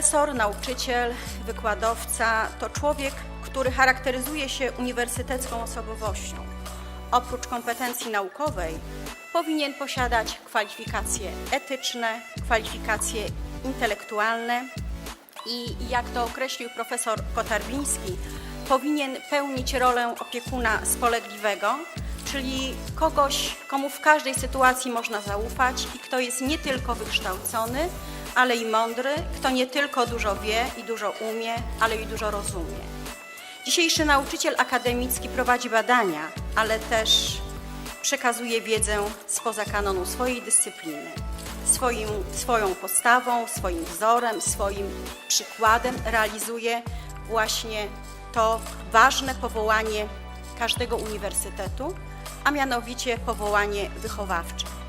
Profesor, nauczyciel, wykładowca to człowiek, który charakteryzuje się uniwersytecką osobowością. Oprócz kompetencji naukowej powinien posiadać kwalifikacje etyczne, kwalifikacje intelektualne i jak to określił profesor Kotarbiński, powinien pełnić rolę opiekuna spolegliwego, czyli kogoś, komu w każdej sytuacji można zaufać i kto jest nie tylko wykształcony, ale i mądry, kto nie tylko dużo wie i dużo umie, ale i dużo rozumie. Dzisiejszy nauczyciel akademicki prowadzi badania, ale też przekazuje wiedzę spoza kanonu swojej dyscypliny. Swoim, swoją postawą, swoim wzorem, swoim przykładem realizuje właśnie to ważne powołanie każdego uniwersytetu, a mianowicie powołanie wychowawcze.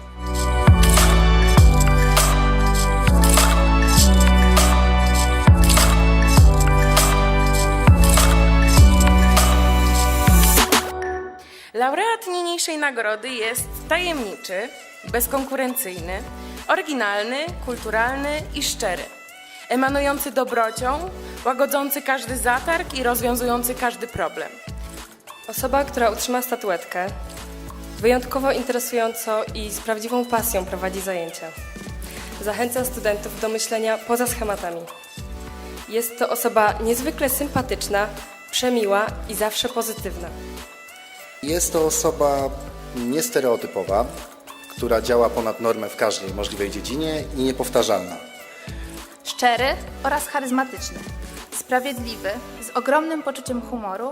Laureat niniejszej nagrody jest tajemniczy, bezkonkurencyjny, oryginalny, kulturalny i szczery. Emanujący dobrocią, łagodzący każdy zatarg i rozwiązujący każdy problem. Osoba, która utrzyma statuetkę, wyjątkowo interesująco i z prawdziwą pasją prowadzi zajęcia. Zachęca studentów do myślenia poza schematami. Jest to osoba niezwykle sympatyczna, przemiła i zawsze pozytywna. Jest to osoba niestereotypowa, która działa ponad normę w każdej możliwej dziedzinie i niepowtarzalna. Szczery oraz charyzmatyczny, sprawiedliwy, z ogromnym poczuciem humoru.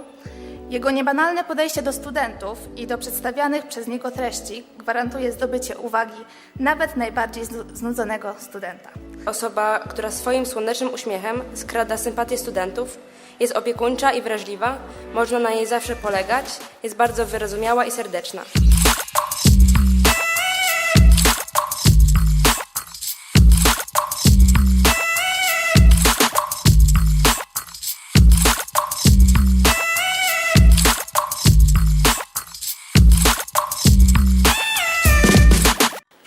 Jego niebanalne podejście do studentów i do przedstawianych przez niego treści gwarantuje zdobycie uwagi nawet najbardziej znu- znudzonego studenta. Osoba, która swoim słonecznym uśmiechem skrada sympatię studentów, jest opiekuńcza i wrażliwa, można na niej zawsze polegać, jest bardzo wyrozumiała i serdeczna.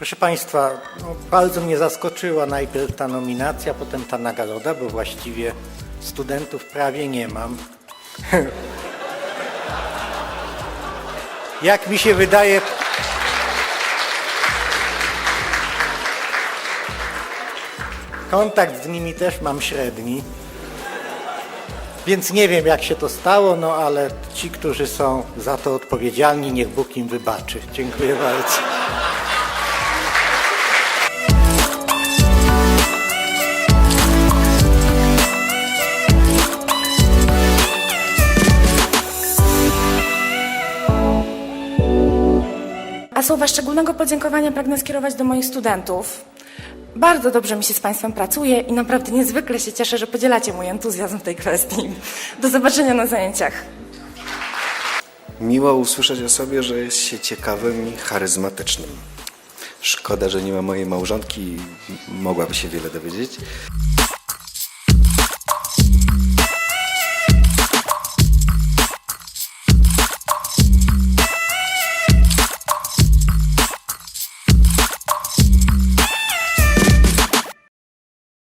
Proszę Państwa, no, bardzo mnie zaskoczyła najpierw ta nominacja, potem ta nagroda, bo właściwie studentów prawie nie mam. Jak mi się wydaje, kontakt z nimi też mam średni. Więc nie wiem, jak się to stało, no ale ci, którzy są za to odpowiedzialni, niech Bóg im wybaczy. Dziękuję bardzo. Słowa szczególnego podziękowania pragnę skierować do moich studentów. Bardzo dobrze mi się z Państwem pracuje i naprawdę niezwykle się cieszę, że podzielacie mój entuzjazm w tej kwestii. Do zobaczenia na zajęciach. Miło usłyszeć o sobie, że jest się ciekawym i charyzmatycznym. Szkoda, że nie ma mojej małżonki, mogłaby się wiele dowiedzieć.